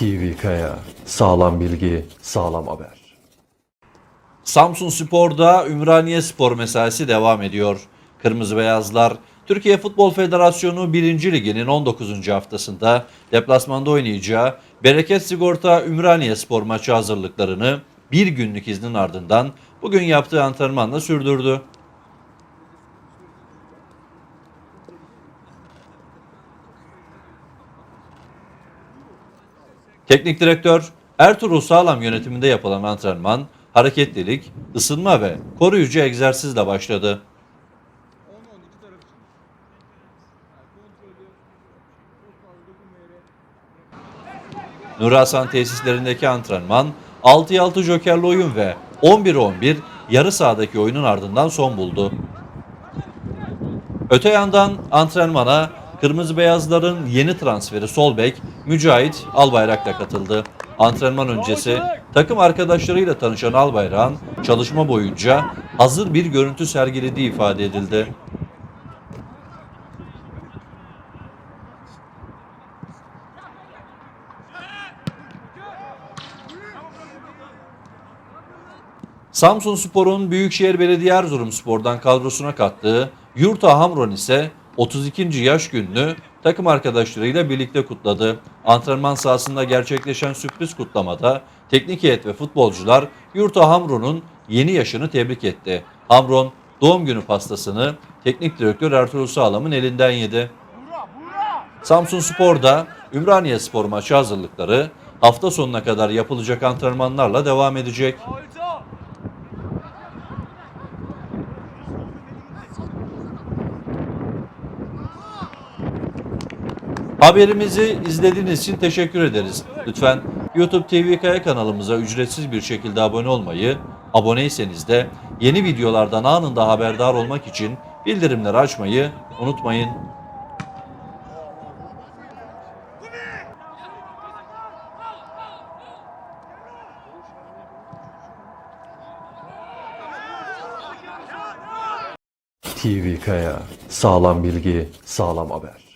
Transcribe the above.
TV Kaya. Sağlam bilgi, sağlam haber. Samsun Spor'da Ümraniye Spor mesaisi devam ediyor. Kırmızı Beyazlar Türkiye Futbol Federasyonu 1. Ligi'nin 19. haftasında deplasmanda oynayacağı Bereket Sigorta Ümraniye Spor maçı hazırlıklarını bir günlük iznin ardından bugün yaptığı antrenmanla sürdürdü. Teknik direktör Ertuğrul Sağlam yönetiminde yapılan antrenman hareketlilik, ısınma ve koruyucu egzersizle başladı. 10-12 taraf için. Yani kontrolü çok fazla dokunmayarak Nur Hasan tesislerindeki antrenman 6'ya 6 jokerli oyun ve 11-11 yarı sahadaki oyunun ardından son buldu. Öte yandan antrenmana Kırmızı Beyazların yeni transferi sol bek Mücahit Albayrak'la katıldı. Antrenman öncesi takım arkadaşlarıyla tanışan Albayrak'ın çalışma boyunca hazır bir görüntü sergilediği ifade edildi. Samsun Spor'un Büyükşehir Belediye Erzurumspor'dan kadrosuna kattığı Yurta Hamron ise 32. yaş gününü takım arkadaşlarıyla birlikte kutladı. Antrenman sahasında gerçekleşen sürpriz kutlamada teknik heyet ve futbolcular Yurta Hamron'un yeni yaşını tebrik etti. Hamron doğum günü pastasını teknik direktör Ertuğrul Sağlam'ın elinden yedi. Samsun Spor'da Ümraniye Spor maçı hazırlıkları hafta sonuna kadar yapılacak antrenmanlarla devam edecek. Haberimizi izlediğiniz için teşekkür ederiz. Lütfen YouTube TV Kaya kanalımıza ücretsiz bir şekilde abone olmayı, aboneyseniz de yeni videolardan anında haberdar olmak için bildirimleri açmayı unutmayın. TV Kaya. Sağlam bilgi, sağlam haber.